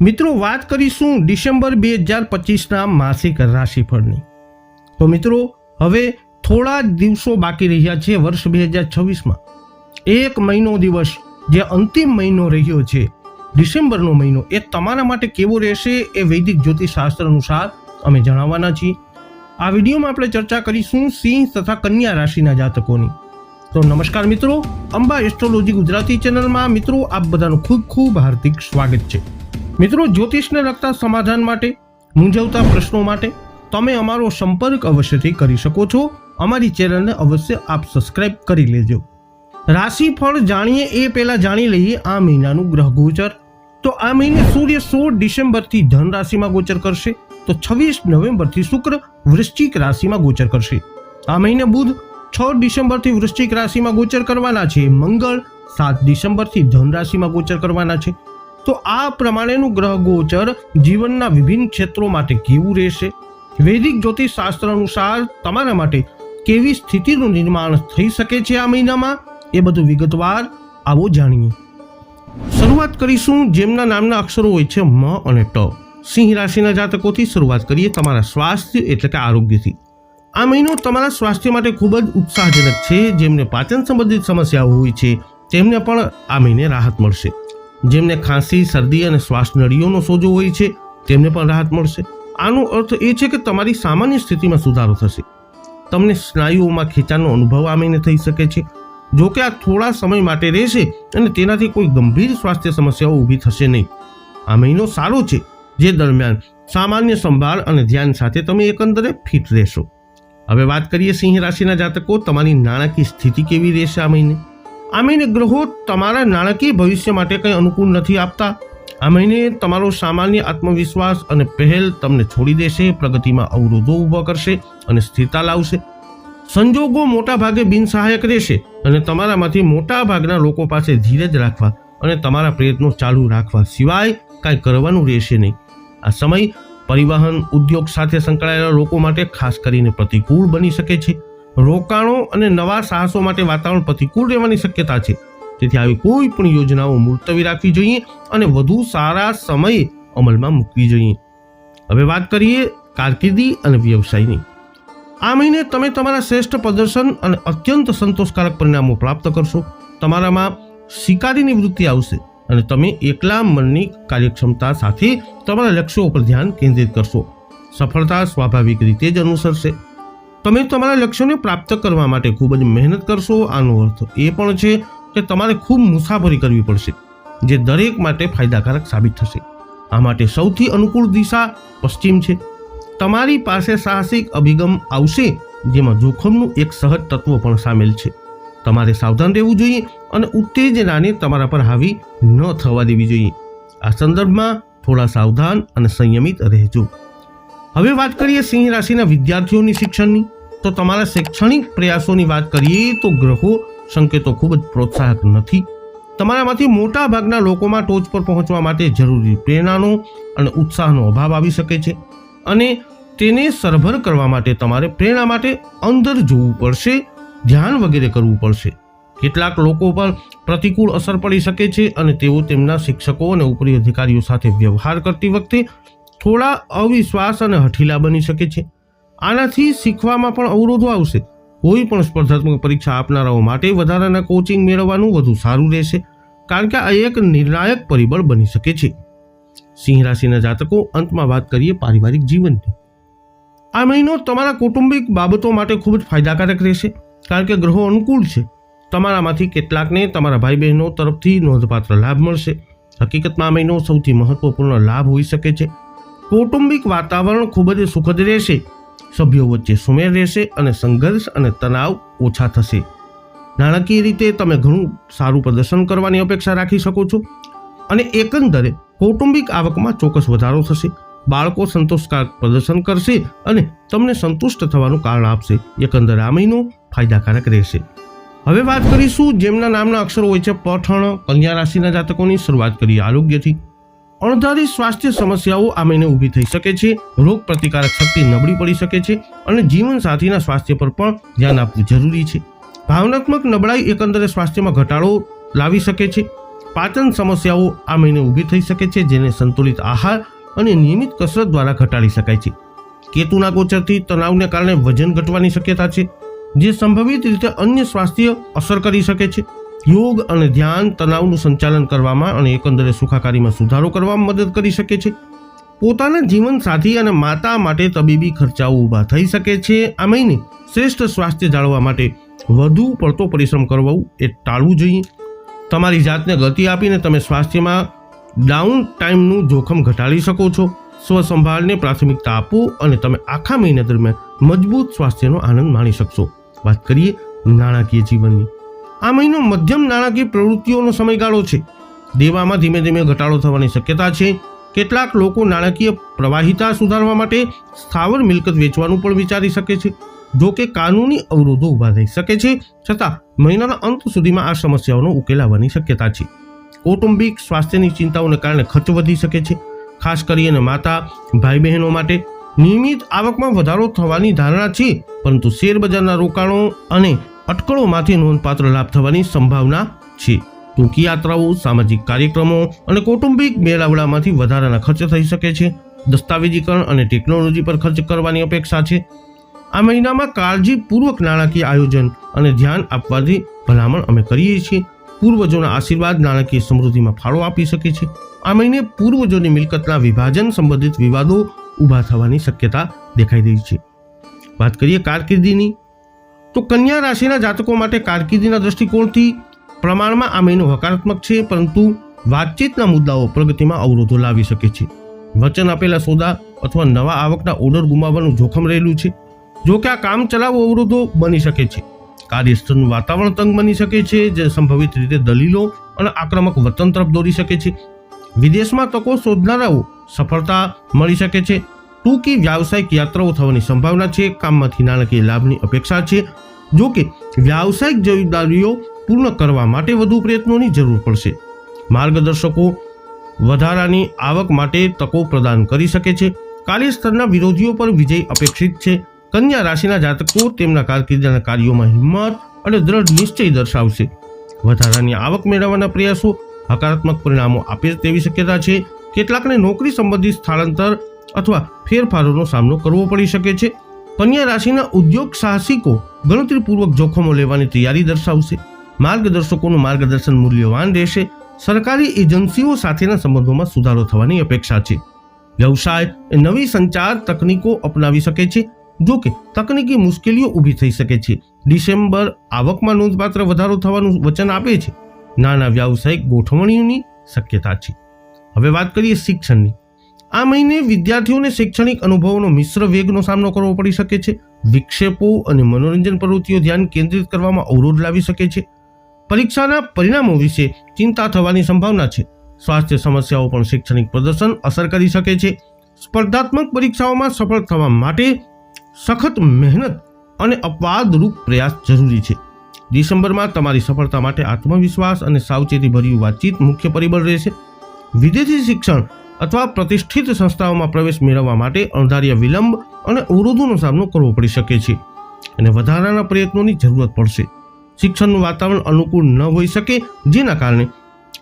મિત્રો, વાત કરીશું ડિસેમ્બર બે હજાર પચીસના માસિક રાશિફળની. તો મિત્રો, હવે થોડા જ દિવસો બાકી રહ્યા છે વર્ષ બે હજાર છવ્વીસમાં. એક મહિનો દિવસ જે અંતિમ મહિનો રહ્યો છે, ડિસેમ્બરનો મહિનો, એ તમારા માટે કેવો રહેશે એ વૈદિક જ્યોતિષશાસ્ત્ર અનુસાર અમે જણાવવાના છીએ. આ વિડીયોમાં આપણે ચર્ચા કરીશું સિંહ તથા કન્યા રાશિના જાતકોની. તો નમસ્કાર મિત્રો, અંબા એસ્ટ્રોલોજી ગુજરાતી ચેનલમાં. મિત્રો, આપ બધાનું ખૂબ ખૂબ હાર્દિક સ્વાગત છે. મિત્રો જ્યોતિષને લગતા સમાધાન માટે, મૂંઝવતા પ્રશ્નો માટે, તમે અમારો સંપર્ક અવશ્યથી કરી શકો છો. અમારી ચેનલને અવશ્ય આપ સબસ્ક્રાઇબ કરી લેજો. રાશિફળ જાણીએ એ પહેલા જાણી લઈએ આ મહિનાનું ગ્રહ ગોચર. તો આ મહિને સૂર્ય સોળ ડિસેમ્બરથી ધન રાશિમાં ગોચર કરશે. તો છવ્વીસ નવેમ્બરથી શુક્ર વૃશ્ચિક રાશિમાં ગોચર કરશે. આ મહિને બુધ છ ડિસેમ્બરથી વૃશ્ચિક રાશિમાં ગોચર કરવાના છે. મંગળ સાત ડિસેમ્બરથી ધન રાશિમાં ગોચર કરવાના છે. તો આ પ્રમાણેનું ગ્રહ ગોચર જીવનના વિભિન્ન ક્ષેત્રો માટે કેવું રહેશે? વૈદિક જ્યોતિષ શાસ્ત્ર અનુસાર તમારા માટે કેવી સ્થિતિનું નિર્માણ થઈ શકે છે આ મહિનામાં? એ બધું વિગતવાર આવો જાણીએ. શરૂઆત કરીશું જેમના નામના અક્ષરો હોય છે મ અને ટ. સિંહ રાશિના જાતકોથી શરૂઆત કરીએ તમારા સ્વાસ્થ્ય એટલે કે આરોગ્યથી. આ મહિનો તમારા સ્વાસ્થ્ય માટે ખૂબ જ ઉત્સાહજનક છે. જેમને પાચન સંબંધિત સમસ્યાઓ હોય છે, તેમને પણ આ મહિને રાહત મળશે. જેમને ખાંસી, શરદી અને શ્વાસ નળીઓનો સોજો હોય છે, તેમને પણ રાહત મળશે. આનો અર્થ એ છે કે તમારી સામાન્ય સ્થિતિમાં સુધારો થશે. તમને સ્નાયુઓમાં ખેંચાણનો અનુભવ આ મહિને થઈ શકે છે. જો કે આ થોડા સમય માટે રહેશે અને તેનાથી કોઈ ગંભીર સ્વાસ્થ્ય સમસ્યાઓ ઊભી થશે નહીં. આ મહિનો સારો છે, જે દરમિયાન સામાન્ય સંભાળ અને ધ્યાન સાથે તમે એકંદરે ફિટ રહેશો. હવે વાત કરીએ સિંહ રાશિના જાતકો, તમારી નાણાકીય સ્થિતિ કેવી રહેશે આ મહિને? આ મહિને ગ્રહો તમારા નાણાકીય ભવિષ્ય માટે કંઈ અનુકૂળ નથી આપતા. આ મહિને તમારો સામાન્ય આત્મવિશ્વાસ અને પહેલ તમને છોડી દેશે, પ્રગતિમાં અવરોધો ઊભા કરશે અને સ્થિરતા લાવશે. સંજોગો મોટા ભાગે બિનસહાયક રહેશે અને તમારામાંથી મોટા ભાગના લોકો પાસે ધીરજ રાખવા અને તમારા પ્રયત્નો ચાલુ રાખવા સિવાય કાંઈ કરવાનું રહેશે નહીં. આ સમય પરિવહન, ઉદ્યોગ સાથે સંકળાયેલા લોકો માટે ખાસ કરીને પ્રતિકૂળ બની શકે છે. રોકાણો અને નવા સાહસો માટે વાતાવરણ પ્રતિકૂળ રહેવાની શક્યતા છે. તેથી આવી કોઈ પણ યોજનાઓ મુલતવી રાખવી જોઈએ અને વધુ સારા સમયે અમલમાં મૂકવી જોઈએ. હવે વાત કરીએ કારકિર્દી અને વ્યવસાયની. આ મહિને તમે તમારા શ્રેષ્ઠ પ્રદર્શન અને અત્યંત સંતોષકારક પરિણામો પ્રાપ્ત કરશો. તમારામાં શિકારીની વૃત્તિ આવશે અને તમે એકલા મનની કાર્યક્ષમતા સાથે તમારા લક્ષ્યો પર ધ્યાન કેન્દ્રિત કરશો. સફળતા સ્વાભાવિક રીતે જ અનુસરશે. તમે તમારા લક્ષ્યોને પ્રાપ્ત કરવા માટે ખૂબ જ મહેનત કરશો, આનો અર્થ એ પણ છે કે તમારે ખૂબ મુસાફરી કરવી પડશે, જે દરેક માટે ફાયદાકારક સાબિત થશે. આ માટે સૌથી અનુકૂળ દિશા પશ્ચિમ છે. તમારી પાસે સાહસિક અભિગમ આવશે, જેમાં જોખમનું એક સહજ તત્વ પણ સામેલ છે. તમારે સાવધાન રહેવું જોઈએ અને ઉત્તેજનાને તમારા પર હાવી ન થવા દેવી જોઈએ. આ સંદર્ભમાં થોડા સાવધાન અને સંયમિત રહેજો. હવે વાત કરીએ સિંહ રાશિના વિદ્યાર્થીઓની શિક્ષણની. તો તમારા શૈક્ષણિક પ્રયાસોની વાત કરીએ તો ગ્રહો સંકેતો ખૂબ જ પ્રોત્સાહક નથી. તમારામાંથી મોટા ભાગના લોકોમાં ટોચ પર પહોંચવા માટે જરૂરી પ્રેરણાનો અને ઉત્સાહનો અભાવ આવી શકે છે. અને તેને સરભર કરવા માટે તમારે પ્રેરણા માટે અંદર જોવું પડશે, ધ્યાન વગેરે કરવું પડશે. કેટલાક લોકો પર પ્રતિકૂળ અસર પડી શકે છે અને તેઓ તેમના શિક્ષકો અને ઉપરી અધિકારીઓ સાથે વ્યવહાર કરતી વખતે થોડા અવિશ્વાસ અને હઠીલા બની શકે છે. આનાથી શીખવામાં પણ અવરોધો આવશે. કોઈ પણ સ્પર્ધાત્મક પરીક્ષા આપનારાઓ માટે વધારાના કોચિંગ મેળવવાનું વધુ સારું રહેશે, કારણ કે આ એક નિર્ણાયક પરિબળ બની શકે છે. સિંહ રાશિના જાતકો, અંતમાં વાત કરીએ પારિવારિક જીવનની. આ મહિનો તમારા કૌટુંબિક બાબતો માટે ખૂબ જ ફાયદાકારક રહેશે, કારણ કે ગ્રહો અનુકૂળ છે. તમારામાંથી કેટલાકને તમારા ભાઈ બહેનો તરફથી નોંધપાત્ર લાભ મળશે. હકીકતમાં આ મહિનો સૌથી મહત્વપૂર્ણ લાભ હોઈ શકે છે. કૌટુંબિક વાતાવરણ ખૂબ જ સુખદ રહેશે. સભ્યો વચ્ચે સુમેળ રહેશે અને સંઘર્ષ અને તણાવ ઓછા થશે. નાણાકીય રીતે તમે ઘણું સારું પ્રદર્શન કરવાની અપેક્ષા રાખી શકો છો અને એકંદરે કૌટુંબિક આવકમાં ચોક્કસ વધારો થશે. બાળકો સંતોષકારક પ્રદર્શન કરશે અને તમને સંતુષ્ટ થવાનું કારણ આપશે. એકંદરે આ મહિનો ફાયદાકારક રહેશે. હવે વાત કરીશું જેમના નામના અક્ષરો હોય છે, પઠણ, કન્યા રાશિના જાતકોની. શરૂઆત કરીએ આરોગ્યથી. અણધારી સ્વાસ્થ્ય સમસ્યાઓ આ મહિને ઊભી થઈ શકે છે રોગ પ્રતિકારક શક્તિ નબળી પડી શકે છે અને જીવનસાથીના સ્વાસ્થ્ય પર પણ ધ્યાન આપવું જરૂરી છે. ભાવનાત્મક નબળાઈ એકંદરે સ્વાસ્થ્યમાં ઘટાડો લાવી શકે છે. પાચન સમસ્યાઓ આ મહિને ઊભી થઈ શકે છે, જેને સંતુલિત આહાર અને નિયમિત કસરત દ્વારા ઘટાડી શકાય છે. કેતુના ગોચરથી તણાવને કારણે વજન ઘટવાની શક્યતા છે, જે સંભવિત રીતે અન્ય સ્વાસ્થ્ય અસર કરી શકે છે. યોગ અને ધ્યાન તણાવનું સંચાલન કરવામાં અને એકંદરે સુખાકારીમાં સુધારો કરવામાં મદદ કરી શકે છે. પોતાના જીવન સાથી અને માતા માટે તબીબી ખર્ચાઓ ઊભા થઈ શકે છે. આ મહિને શ્રેષ્ઠ સ્વાસ્થ્ય જાળવવા માટે વધુ પડતો પરિશ્રમ કરવો એ ટાળવું જોઈએ. તમારી જાતને ગતિ આપીને તમે સ્વાસ્થ્યમાં ડાઉન ટાઈમનું જોખમ ઘટાડી શકો છો. સ્વસંભાળને પ્રાથમિકતા આપો અને તમે આખા મહિના દરમિયાન મજબૂત સ્વાસ્થ્યનો આનંદ માણી શકશો. વાત કરીએ નાણાકીય જીવનની. આ મહિનો મધ્યમ નાણાકીય પ્રવૃત્તિઓનો સમયગાળો છે. દેવામાં ધીમે ધીમે ઘટાડો થવાની શક્યતા છે. કેટલાક લોકો નાણાકીય પ્રવાહિતા સુધારવા માટે સ્થાવર મિલકત વેચવાનું પણ વિચારી શકે છે. જો કે કાનૂની અવરોધો ઊભા થઈ શકે છે. છતાં, મહિનાના અંત સુધીમાં આ સમસ્યાઓનો ઉકેલ આવવાની શક્યતા છે. કૌટુંબિક સ્વાસ્થ્યની ચિંતાઓને કારણે ખર્ચ વધી શકે છે. ખાસ કરીને માતા ભાઈ બહેનો માટે નિયમિત આવકમાં વધારો થવાની ધારણા છે. પરંતુ શેરબજારના રોકાણો અને અટકળોમાંથી નોંધપાત્ર લાભ થવાની સંભાવના છે. ટૂંકી યાત્રાઓ સામાજિક કાર્યક્રમો અને કૌટુંબિક મેળાવડામાંથી વધારાના ખર્ચ થઈ શકે છે. દસ્તાવેજીકરણ અને ટેકનોલોજી પર ખર્ચ કરવાની અપેક્ષા છે. આ મહિનામાં કાળજીપૂર્વક નાણાકીય આયોજન અને ધ્યાન આપવાથી ભલામણ અમે કરીએ છીએ. પૂર્વજોના આશીર્વાદ નાણાકીય સમૃદ્ધિમાં ફાળો આપી શકે છે. આ મહિને પૂર્વજોની મિલકતના વિભાજન સંબંધિત વિવાદો ઊભા થવાની શક્યતા દેખાઈ રહી છે. વાત કરીએ કારકિર્દીની. તો કન્યા રાશિના જાતકો માટે કારકિર્દીના દ્રષ્ટિકોણથી પ્રમાણમાં આ મહિનો હકારાત્મક છે, પરંતુ વાતચીતના મુદ્દાઓ પ્રગતિમાં અવરોધો લાવી શકે છે. વચન આપેલા સોદા અથવા નવા આવકના ઓર્ડર ગુમાવવાનું જોખમ રહેલું છે. જો કે આ કામ ચલાવ અવરોધો બની શકે છે. કાર્યસ્થળનું વાતાવરણ તંગ બની શકે છે, જે સંભવિત રીતે દલીલો અને આક્રમક વતન તરફ દોરી શકે છે. વિદેશમાં તકો શોધનારાઓ સફળતા મળી શકે છે. ટૂંકી વ્યાવસાયિક યાત્રાઓ થવાની સંભાવના છે. કામમાંથી નાણાકીય લાભની અપેક્ષા છે. જો કે વ્યાવસાયિક જવાબદારીઓ પૂર્ણ કરવા માટે વધુ પ્રયત્નોની જરૂર પડશે. માર્ગદર્શકો વધારાની આવક માટે તકો પ્રદાન કરી શકે છે. કાર્યસ્થળના વિરોધીઓ પર વિજય અપેક્ષિત છે. કન્યા રાશિના જાતકો તેમના કારકિર્દીના કાર્યોમાં હિંમત અને દ્રઢ નિશ્ચય દર્શાવશે. વધારાની આવક મેળવવાના પ્રયાસો હકારાત્મક પરિણામો આપે તેવી શક્યતા છે. કેટલાકને નોકરી સંબંધિત સ્થળાંતર અથવા ફેરફારોનો સામનો કરવો પડી શકે છે. કન્યા રાશિના ઉદ્યોગ સાહસિકો ગણતરીપૂર્વક જોખમો લેવાની તૈયારી દર્શાવશે. માર્ગદર્શકોનું માર્ગદર્શન મૂલ્યવાન રહેશે. સરકારી એજન્સીઓ સાથેના સંબંધોમાં સુધારો થવાની અપેક્ષા છે. વ્યવસાય એ નવી સંચાર તકનીકો અપનાવી શકે છે. જો કે તકનીકી મુશ્કેલીઓ ઊભી થઈ શકે છે. ડિસેમ્બર આવકમાં નોંધપાત્ર વધારો થવાનું વચન આપે છે. નાના વ્યાવસાયિક ગોઠવણીઓની શક્યતા છે. હવે વાત કરીએ શિક્ષણની. આ મહિને વિદ્યાર્થીઓને શૈક્ષણિક અનુભવોનો મિશ્ર વેગનો સામનો કરવો પડી શકે છે. વિક્ષેપો અને મનોરંજન પ્રવૃત્તિઓ ધ્યાન કેન્દ્રિત કરવામાં અવરોધ લાવી શકે છે. પરીક્ષાના પરિણામો વિશે ચિંતા થવાની સંભાવના છે. સ્વાસ્થ્ય સમસ્યાઓ પણ શૈક્ષણિક પ્રદર્શન અસર કરી શકે છે. સ્પર્ધાત્મક પરીક્ષાઓમાં સફળ થવા માટે સખત મહેનત અને અપવાદરૂપ પ્રયાસ જરૂરી છે. ડિસેમ્બરમાં તમારી સફળતા માટે આત્મવિશ્વાસ અને સાવચેતીભર્યું વાતચીત મુખ્ય પરિબળ રહેશે. વિદેશી શિક્ષણ અથવા પ્રતિષ્ઠિત સંસ્થાઓમાં પ્રવેશ મેળવવા માટે અણધાર્યા વિલંબ અને અવરોધોનો સામનો કરવો પડી શકે છે. અને વધારાના પ્રયત્નોની જરૂરત પડશે. શિક્ષણનું વાતાવરણ અનુકૂળ ન હોઈ શકે, જેના કારણે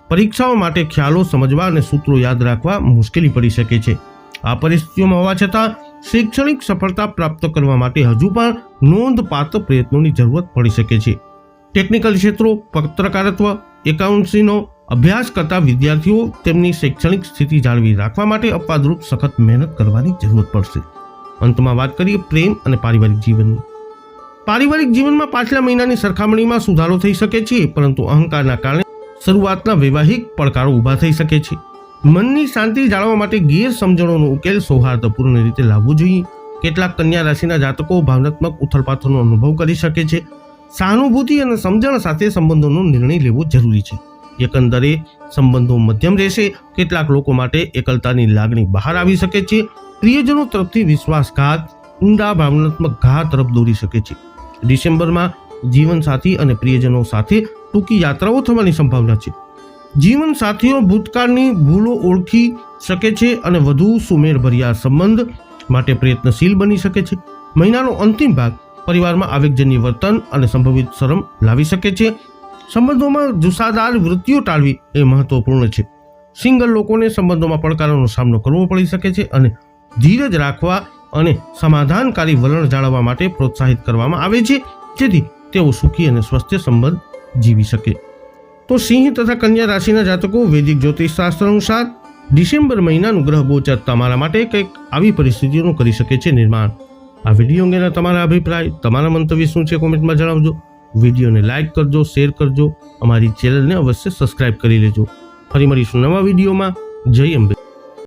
પરીક્ષાઓ માટે ખ્યાલો સમજવા અને સૂત્રો યાદ રાખવા મુશ્કેલી પડી શકે છે. આ પરિસ્થિતિઓમાં હોવા છતાં, શૈક્ષણિક સફળતા પ્રાપ્ત કરવા માટે હજુ પણ નોંધપાત્ર પ્રયત્નોની જરૂરત પડી શકે છે. ટેકનિકલ ક્ષેત્રો, પત્રકારત્વ, એકાઉન્ટસીનો અભ્યાસ કરતા વિદ્યાર્થીઓ તેમની શૈક્ષણિક સ્થિતિ જાળવી રાખવા માટે અપવાદરૂપ સખત મહેનત કરવાની જરૂરત પડશે. અંતમાં વાત કરીએ પ્રેમ અને પારિવારિક જીવનની. પારિવારિક જીવનમાં પાછલા મહિનાની સરખામણીમાં સુધારો થઈ શકે છે, પરંતુ અહંકારના કારણે શરૂઆતના વૈવાહિક પડકારો ઊભા થઈ શકે છે. મનની શાંતિ જાળવવા માટે ગેરસમજણોનો ઉકેલ સૌહાર્દપૂર્ણ રીતે લાવવો જોઈએ. કેટલાક કન્યા રાશિના જાતકો ભાવનાત્મક ઉથલપાથલનો અનુભવ કરી શકે છે. સહાનુભૂતિ અને સમજણ સાથે સંબંધોનો નિર્ણય લેવો જરૂરી છે. એકંદરે સંબંધો મધ્યમ રહેશે. કેટલાક લોકો માટે એકલતાની લાગણી બહાર આવી શકે છે. પ્રિયજનો તરફથી વિશ્વાસઘાત, ઊંડા ભાવનાત્મક ઘા તરફ દોરી શકે છે. ડિસેમ્બરમાં જીવનસાથી અને પ્રિયજનો સાથે ટૂંકી યાત્રાઓ થવાની સંભાવના છે. જીવનસાથીઓ ભૂતકાળની ભૂલો ઓળખી શકે છે અને વધુ સુમેળભર્યા સંબંધ માટે પ્રયત્નશીલ બની શકે છે. મહિનાનો અંતિમ ભાગ પરિવારમાં આવેગજન્ય વર્તન અને સંભવિત શરમ લાવી શકે છે. સંબંધોમાં જુસ્સાદાર વૃત્તિઓ ટાળવી એ મહત્વપૂર્ણ છે. સિંગલ લોકોને સંબંધોમાં પડકારોનો સામનો કરવો પડી શકે છે અને ધીરજ રાખવા અને સમાધાનકારી વલણ જાળવવા માટે પ્રોત્સાહિત કરવામાં આવે છે, જેથી તેઓ સુખી અને સ્વસ્થ સંબંધ જીવી શકે. તો સિંહ તથા કન્યા રાશિના જાતકો વૈદિક જ્યોતિષ શાસ્ત્ર અનુસાર ડિસેમ્બર મહિનાનું ગ્રહ ગોચર તમારા માટે કંઈક આવી પરિસ્થિતિઓનું કરી શકે છે નિર્માણ. આ વીડિયો અંગેના તમારા અભિપ્રાય, તમારા મંતવ્ય શું છે કોમેન્ટમાં જણાવજો. વિડીયોને લાઇક કરજો, શેર કરજો, અમારી ચેનલને અવશ્ય સબસ્ક્રાઇબ કરી લેજો. ફરી મળીશું નવા વિડીયોમાં. જય અંબે.